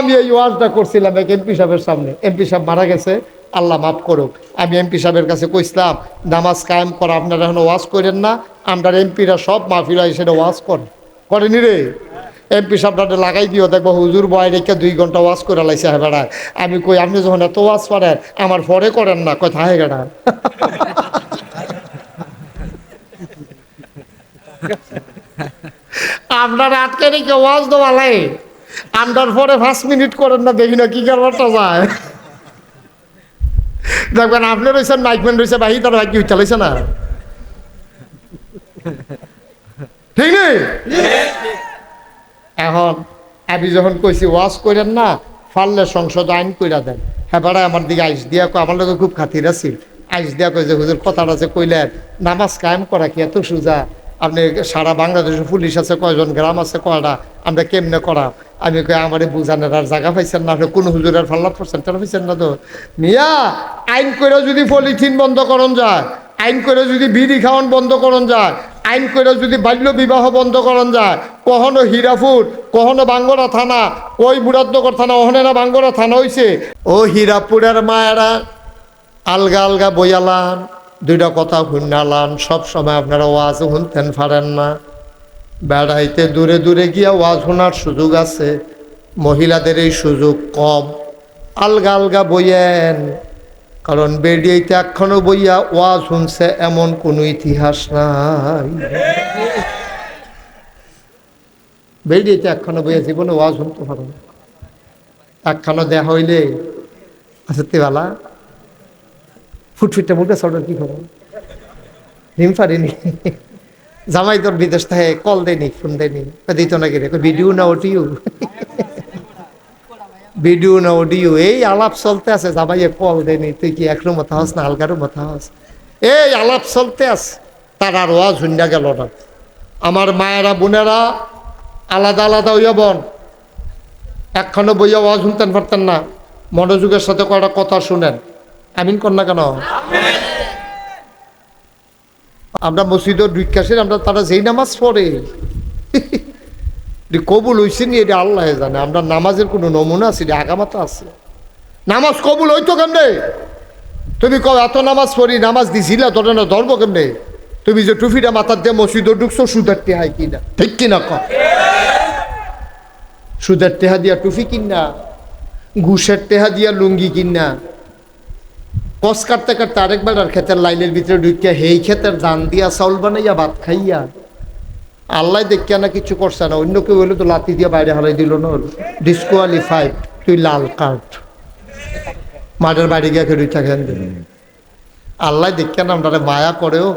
আমি এই ওয়াজটা করছিলাম এক এমপি সাহেবের সামনে। এমপি সাহেব মারা গেছে, আল্লাহ মাফ করুক। আমি এমপি সাহেবের কাছে কইছিলাম, নামাজ কায়েম করা, আপনারা এখন ওয়াজ করেন না, আমরা এমপিরা সব মাহফিরা সেটা ওয়াজ করে করেনি রে। এমপি সাহেবটা লাগাই দিও, দেখব হুজুর বয় রেখে দুই ঘণ্টা ওয়াজ করে লাইছে হ্যাঁ বেড়ায়। আমি কই, আপনি যখন এত ওয়াজ করেন, আমার পরে করেন না? কথা হয়ে গেড়া আপনার আটকে রেখে ওয়াজ দেওয়া লাগে। আন্ডার পরে পাঁচ মিনিট করেন না, দেখি না কি কারবারটা যায়। দেখবেন আপনি রয়েছেন মাইকম্যান রয়েছে বাহি তার কি চালাইছে না। ঠিক নেই? এখন আমি যখন কইছি, ওয়াজ করেন না পারলে সংসদ আইন কইরা দেন। হ্যাঁ বাড়া আমার দিকে আইস দিয়া কয়, আমার লোক খুব খাতির আছিল আইস দিয়া কই যে, হুজুর, কথাটা আছে কইলেন, নামাজ কায়েম করা কি এত সোজা? আপনি সারা বাংলাদেশে পুলিশ আছে, কয়জন গ্রাম আছে, কয়টা? আমরা কেমনে করা আমি কই, আমারে বুঝানোর আর জায়গা পাইছেন না, আপনি কোন হুজুরের ফাল্লা পড়ছেন তারা পাইছেন না তো? মিয়া, আইন করে যদি পলিথিন বন্ধ করন যায়, আইন করে যদি বিড়ি খাওয়ান বন্ধ করন যায়, আইন করে যদি বাল্য বিবাহ বন্ধ করন যায়, কখনো হীরাপুর, কখনো বাঙ্গরা থানা ওই বুড়াদনগর থানা, ওখানে না বাঙ্গরা থানা হইছে? ও হীরাপুরের মায়েরা আলগা আলগা বইয়ালান। দুইটা কথা শুনালান সব সময় আপনারা ওয়াজ শুনতেন পারেন না। বেড়াইতে দূরে দূরে গিয়া ওয়াজ শোনার সুযোগ আছে, মহিলাদের এই সুযোগ কম। আলগা আলগা বইয়েন, কারণ বেরিয়েতে এখনও বইয়া ওয়াজ শুনছে এমন কোনো ইতিহাস নাই। বেরিয়েতে একখানো বইয়া জীবনে ওয়াজ শুনতে পারো একখানো দেয়া হইলে আচ্ছা তেবালা ফুটফুটটা মুখে সর্দার কি খবর নিম পারিনি জামাই তোর বিদেশ থেকে, কল দেয়নি ফোন দেয়নি দিত না গেলে ভিডিও না ওটিও ভিডিও না অডিও এই আলাপ চলতে আছে, জামাইয়ে কল দেয়নি তুই কি একরো মতো হস না আলগারও মতো হস এই আলাপ চলতে আছে। তার আর ওয়াজ হুন্ডা গেল না আমার মায়েরা বোনেরা আলাদা আলাদা হইয়া বন। একখানো বইয়া ওয়াজ শুনতেন পারতেন না। মনোযোগের সাথে কটা কথা শুনেন। আমিন কর না কেন? আমরা মসজিদের ঢুকাসের আমরা তারা যেই নামাজ পড়ে। কবুল হয়েছে নি, এটা আল্লাহ জানে। আমরা নামাজের কোনো নমুনা আছে, এটা আগামাতা আছে। নামাজ কবুল হইতো কেমনে? তুমি কও, এত নামাজ পড়ি, নামাজ দিছিলা তোর না ধর্ম কেমনে? তুমি যে টুফিটা মাথার দিয়ে মসজিদে ঢুকছো সুদের টেহাই কিনা ঠিক কিনা ক সুদের টেহা দিয়া টুফি কিনা ঘুষের টেহা দিয়া লুঙ্গি কিনা কস কাটতে কাটতে আরেকবার আর ক্ষেতের লাইনের ভিতরে ঢুকিয়া হেই ক্ষেতের ধান দিয়া চাউল বানাইয়া ভাত খাইয়া। আল্লাহ দেখিয়া না কিছু করছে না, অন্য কেউ হলে তো লাতি দিয়ে বাইরে হারাই দিল না ডিসকোয়ালিফাইড তুই লাল কার্ড। মাঠের বাইরে গিয়ে খেয়ে থাকেন আল্লাহ দেখিয়া না আপনারা মায়া করেও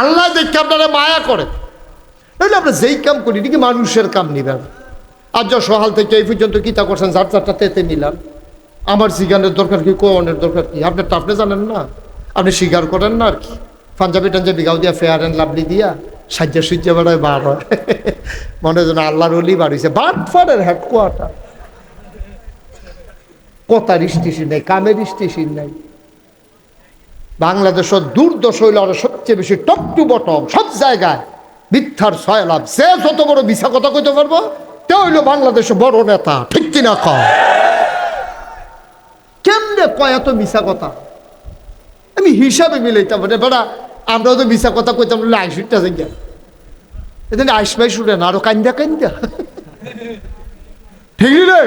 আল্লাহ দেখে আপনারা মায়া করে। নইলে আমরা যেই কাম করি নাকি মানুষের কাম নিবেন আর যা সহাল থেকে এই পর্যন্ত কিতা করছেন? যার চারটা তেতে নিলাম। আমার সিগানের দরকার কি কোনের দরকার কি? আপনি তো আপনি জানেন না। আপনি স্বীকার করেন না আর কি। পাঞ্জাবি টাঞ্জাবি গাও দিয়া ফেয়ার অ্যান্ড লাভলি দিয়া, সাজ্জা সুজ্জা বেড়ায় বার হয়। মনে যেন আল্লাহর অলি বার হয়েছে বাটফারের হেডকোয়ার্টার কথার স্টেশন নেই কামের স্টেশন নেই। বাংলাদেশের দুর্দশ হইল আরও সবচেয়ে বেশি টপ টু বটম সব জায়গায়। মিথ্যার লাভ সে যত বড় মিশা কথা কইতে পারব তে হইল বাংলাদেশে বড় নেতা। ঠিক কিনা কম কেমনে কয় এত মিশা কথা? আমি হিসাবে মিলাইতাম মানে বেড়া, আমরাও তো মিশা কথা কইতাম, বলে আইসুটটা যাই এদিন আইস ভাই শুনে না, আরও কান্দা কান্দা ঠিক রে?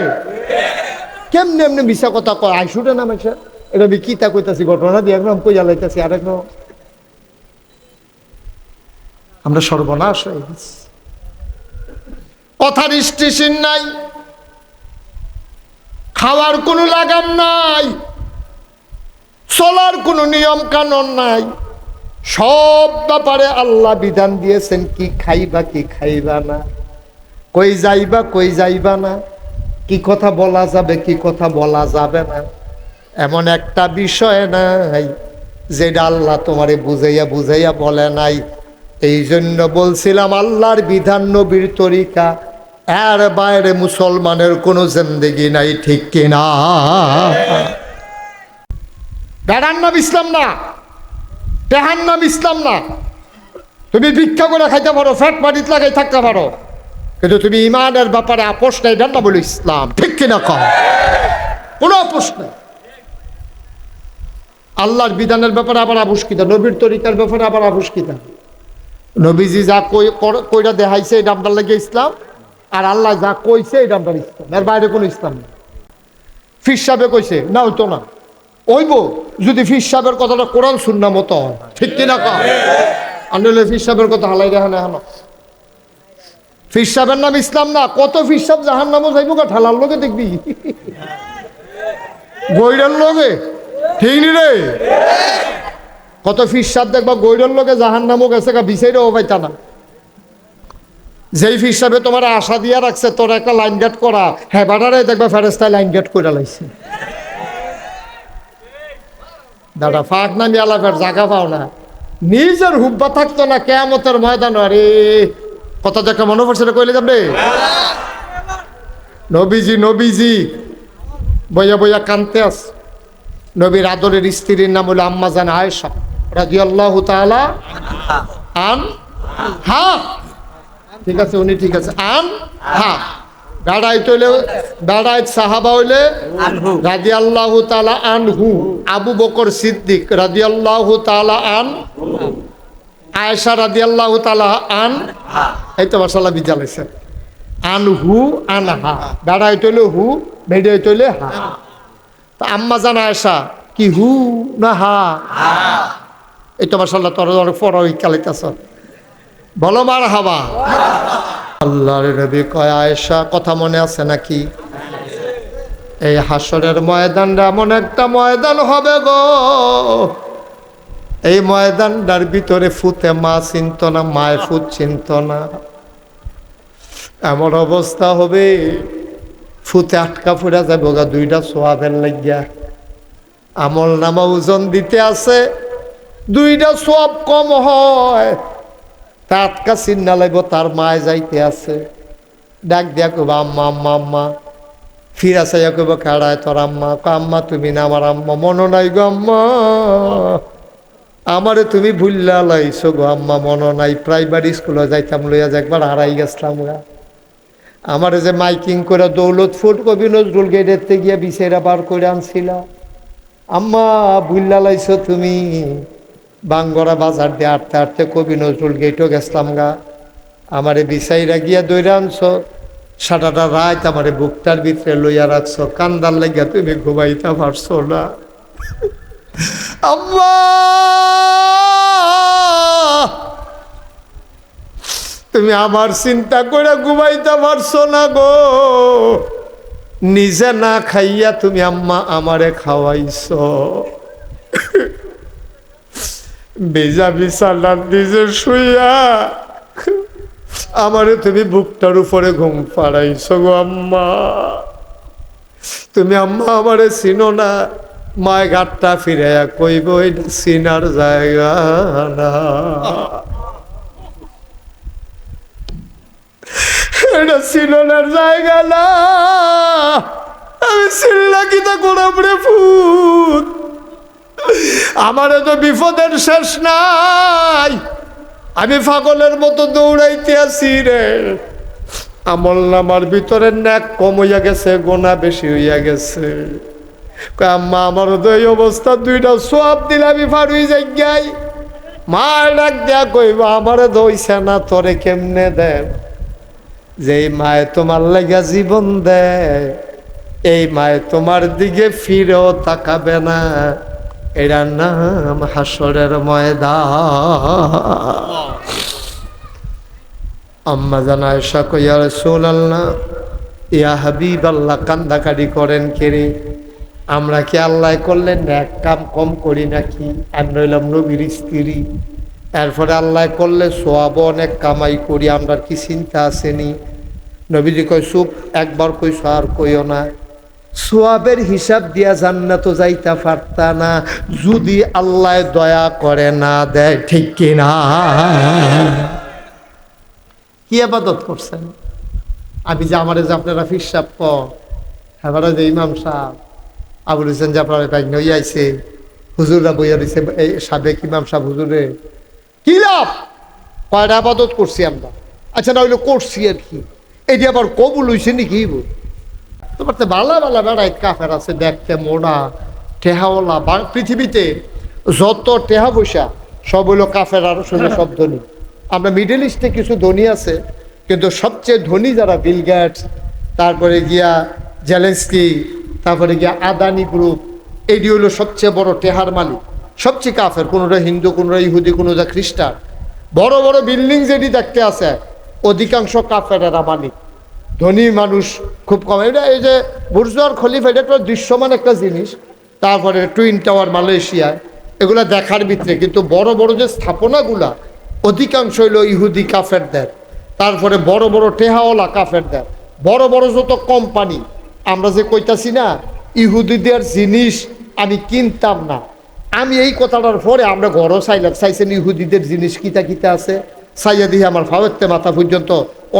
কেমনে এমনি মিশা কথা কয়? আইসুটে না মেশা এটা আমি কিতা কইতাছি, ঘটনা দিয়ে একদম কইয়া লাইতাছি, আর একদম আমরা সর্বনাশ হয়ে গেছি। কথার স্টেশন নাই। খাওয়ার কোনো লাগাম নাই, চলার কোনো নিয়ম কানুন নাই। সব ব্যাপারে আল্লাহ বিধান দিয়েছেন, কি খাইবা কি খাইবা না। কই যাইবা কই যাইবা না। কি কথা বলা যাবে, কি কথা বলা যাবে না। এমন একটা বিষয় নাই, যেটা আল্লাহ তোমারে বুঝাইয়া বুঝাইয়া বলে নাই। এই জন্য বলছিলাম, আল্লাহর বিধান নবীর তরিকা। এর বাইরে মুসলমানের কোনো জিন্দেগি নাই, ঠিক কিনা? বেড়ার নাম ইসলাম না। তেহার নাম ইসলাম না। তুমি ভিক্ষা করে খাইতে পারো, ফ্যাট মাটিত লাগাই থাকতে পারো। কিন্তু তুমি ইমানের ব্যাপারে আপোষ নাই, এটা না বলো ইসলাম। ঠিক কিনা কম কোনো আপোষ নাই। আল্লাহর বিধানের ব্যাপারে আবার আবুষ্কিতা নবীর তরিকার ব্যাপারে আবার আবুষ্কিতা নবীজি যা কইরা দেখাইছে এই নামটার লাগে ইসলাম? আর আল্লাহ যা কইছে এই নামটার ইসলাম। এর বাইরে কোনো ইসলাম নেই। ফির সাহেবে কইছে না হইতো না। ওইব, যদি ফির সাহেবের কথাটা কোরআন শূন্য মতো হয়। ঠিক কিনা কম আনলে ফির সাহেবের কথা হালাই দেখানো এখন। ফির সাহেবের নাম ইসলাম না, কত ফির সাহেব জাহান নামও যাইব কা ঠালার লোকে দেখবি। গৈরের লোকে ঠিক নি রে? কত ফির সাহেব দেখবা গৈরের লোকে জাহান নামও গেছে গা, বিচাইরেও পাইতা না। যেই হিসাবে তোমার আশা দিয়া রাখছে, তোর একটা লাইন গেট করা। হ্যাঁ বাটারে দেখবা ফেরেস্তায় লাইন গেট করে লাইছে। দাদা, ফাঁক নামি আলাপের জায়গা পাও না। নিজের হুব্বা থাকতো না কেমতের ময়দান, আরে, কথা দেখা মনে পড়ছে কইলে যাবে নবীজি নবীজি, বইয়া বইয়া কানতে আস নবীর আদরের স্ত্রীর নাম হলো আম্মা জান আয়েশা, রাদিয়াল্লাহু তাআলা আন হা ঠিক আছে উনি ঠিক আছে। আন হা। বেড়াই তৈলে বেড়াই সাহাবা হইলে রাজি আল্লাহ তালা আন হু আবু বকর সিদ্দিক রাজি আল্লাহ তালা আন। আয়েশা রাজি আল্লাহ তালা আন এই তো মশালা বিজালাইছে আন হু আন হা বেড়াই তৈলে হু বেড়াই তৈলে হা। তা আম্মা জান আয়েশা কি হু না হা? এই তো মশাল্লাহ তোর অনেক পর কালিতাছ বলো মার হাবা আল্লাহর নবী কয়, আয়েশা, কথা মনে আছে নাকি? এই হাসরের ময়দানটা এমন একটা ময়দান হবে গো। এই ময়দানটার ভিতরে ফুতে মা চিনত না, মায় ফুট চিনত না। এমন অবস্থা হবে, ফুতে আটকা ফুরা যাবে গা, দুইটা সোয়াবের লাগিয়া। আমল নামা ওজন দিতে আছে, দুইটা সব কম হয়। টাটকা চিন্না লাগব, তার মায় যাইতে আছে। ডাক দিয়া কব আম্মা আম্মা আম্মা। ফিরা চাইয়া কব কাড়ায় তোর আম্মা? আম্মা, তুমি না আমার আম্মা মনো নাই গো আম্মা। আমারে তুমি ভুললা লাইছো গো আম্মা মনো নাই। প্রাইমারি স্কুলে যাইতাম, লইয়া একবার হারাই গেছিলাম গা। আমারে যে মাইকিং করে দৌলতপুর কবি নজরুল গেটের গিয়া বিছেরা বার করে আনছিলা। আম্মা ভুললা লাইছো তুমি। বাঙ্গরা বাজার দিয়ে আটতে আটতে কবি নজরুল গেটও গেছলাম গা। আমারে বিছাইরা গিয়া দৈরা আনছো। সারাটা রাত আমারে বুকটার ভিতরে লইয়া রাখছো। কান্দার লাগিয়া তুমি ঘুমাইতে পারছ না। আম্মা! তুমি আমার চিন্তা করে ঘুমাইতে পারছ না গো। নিজে না খাইয়া তুমি আম্মা আমারে খাওয়াইছো। বেজা বিছানার নিজে শুইয়া। আমারে তুমি বুকটার উপরে ঘুম পাড়াইছো গো আম্মা। তুমি আম্মা আমারে চিনো না মায় ঘাটটা ফিরে কইব, এটা চিনার জায়গা না। এটা চিননের জায়গা না। আমি চিল্লা কিতা করে ফুট আমারে তো বিপদের শেষ নাই, আমি ফাগলের মতো দৌড়াইতে আছি রে। আমল নামার ভিতরে ন্যাক কম হইয়া গেছে, গোনা বেশি হইয়া গেছে। আম্মা, আমার তো এই অবস্থা, দুইটা সব দিলে আমি ফাড়ুই যাই গাই মা ডাক দেয়া কইব, আমারে দইছে না, তোরে কেমনে দেয় যেই মায়ে তোমার লাগা জীবন দেয়, এই মায়ে তোমার দিকে ফিরেও তাকাবে না। এটার নাম হাসরের ময়দান। আম্মা জানা এসা কইয়া রসুল আল্লাহ ইয়া হাবিব আল্লাহ কান্দাকারি করেন কেরে আমরা কি আল্লাহ করলেন এক কাম কম করি নাকি? আর নইলাম নবীর স্ত্রী। এরপরে আল্লাহ করলে সোয়াব অনেক কামাই করি আমরা কি চিন্তা আসেনি নবীজি কয়, চুপ, একবার কইছো আর কইও না। সোয়াবের হিসাব দিয়া জান্নাত যাইতা পারতা না, যদি আল্লাহ দয়া করে না দেয়, ঠিক কিনা কি আবাদত করছেন? আমি যে আমার যে আপনারা ক এবারে যে ইমাম সাহ আবুল হোসেন যে আপনারা তাই নই আইছে, হুজুররা বইয়া দিছে, এই সাবেক ইমাম সাহেব হুজুরে, কি লাভ? কয়টা আবাদত করছি আমরা? আচ্ছা না হইল করছি আর কি। এটি আবার কবুল হইছে নাকি? তোমার তো বালা বালা বেড়াই কাফের আছে দেখতে, মোড়া টেহাওয়ালা পৃথিবীতে যত টেহা পয়সা সব হইল কাফের, আর শুধু সব ধনী। আমরা মিডল ইস্টে কিছু ধনী আছে, কিন্তু সবচেয়ে ধনী যারা বিল গেটস তারপরে গিয়া জেলেন্সকি তারপরে গিয়া আদানি গ্রুপ এটি হলো সবচেয়ে বড় টেহার মালিক। সবচেয়ে কাফের, কোনোটা হিন্দু, কোনোটা ইহুদি, কোনোটা খ্রিস্টান। বড় বড় বিল্ডিং যেটি দেখতে আছে, অধিকাংশ কাফেরেরা মালিক। ধনী মানুষ খুব কম। এটা এই যে বুর্জুয়ার খলিফা, এটা একটা দৃশ্যমান একটা জিনিস। তারপরে টুইন টাওয়ার মালয়েশিয়ায়, এগুলা দেখার ভিতরে। কিন্তু বড় বড় যে স্থাপনাগুলা অধিকাংশ হইল ইহুদি কাফের কাফেরদের। তারপরে বড় বড় টেহাওয়ালা কাফেরদের। বড় বড় যত কোম্পানি, আমরা যে কইতাছি না, ইহুদিদের জিনিস আমি কিনতাম না। আমি এই কথাটার পরে আমরা ঘরও চাইলাম, চাইছেন ইহুদিদের জিনিস কিতা কিতা আছে? চাইয়া দিয়ে আমার ফাওয়াতে মাথা পর্যন্ত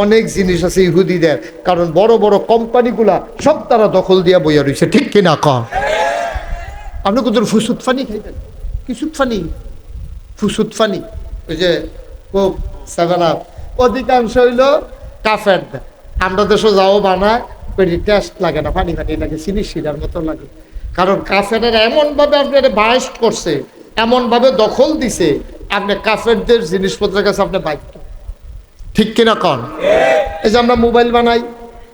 অনেক জিনিস আছে ইহুদিদের। কারণ বড় বড় কোম্পানিগুলা সব তারা দখল দিয়া বইয়া রয়েছে ঠিক কিনা? কম আপনি কোথাও ফুসুদ ফানি খাইবেন? কি সুদ ফানি ফানি। ওই যে সেভেন আপ অধিকাংশ হইল কাফের আমরা দেশে যাও বানায় টেস্ট লাগে না পানি পানি লাগে, চিনি শিরার মতো লাগে। কারণ কাফেরের এমনভাবে আপনার বায়স্ট করছে, এমনভাবে দখল দিছে আপনি কাফেরদের জিনিসপত্রের কাছে আপনি বাধ্য ঠিক কিনা কন? এই যে আমরা মোবাইল বানাই,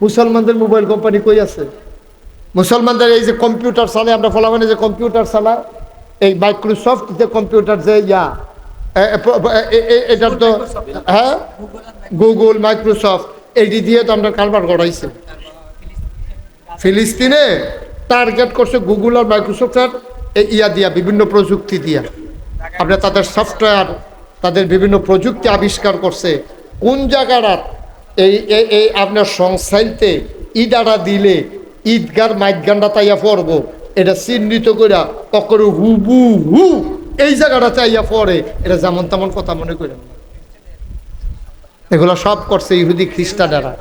মুসলমানদের মোবাইল কোম্পানি কই আছে? মুসলমানদের এই যে কম্পিউটার চালায় আমরা ফলাফানে যে কম্পিউটার চালা, এই মাইক্রোসফট যে কম্পিউটার যে ইয়া এটার তো হ্যাঁ? গুগল মাইক্রোসফট এইটি দিয়ে তো আমরা কারবার করাইছে ফিলিস্তিনে টার্গেট করছে গুগল আর মাইক্রোসফটের ইয়া দিয়া, বিভিন্ন প্রযুক্তি দিয়া। আপনার তাদের সফটওয়্যার তাদের বিভিন্ন প্রযুক্তি আবিষ্কার করছে কোন জায়গাটার এই, এই- আপনার সংস্থাইতে ইদারা দিলে ঈদগার মাইগানটা তাইয়া পড়ব, এটা চিহ্নিত করে অকরে হুবু হু এই জায়গাটা চাইয়া পড়ে, এটা যেমন তেমন কথা মনে করেন। এগুলো সব করছে ইহুদি খ্রিস্টানেরা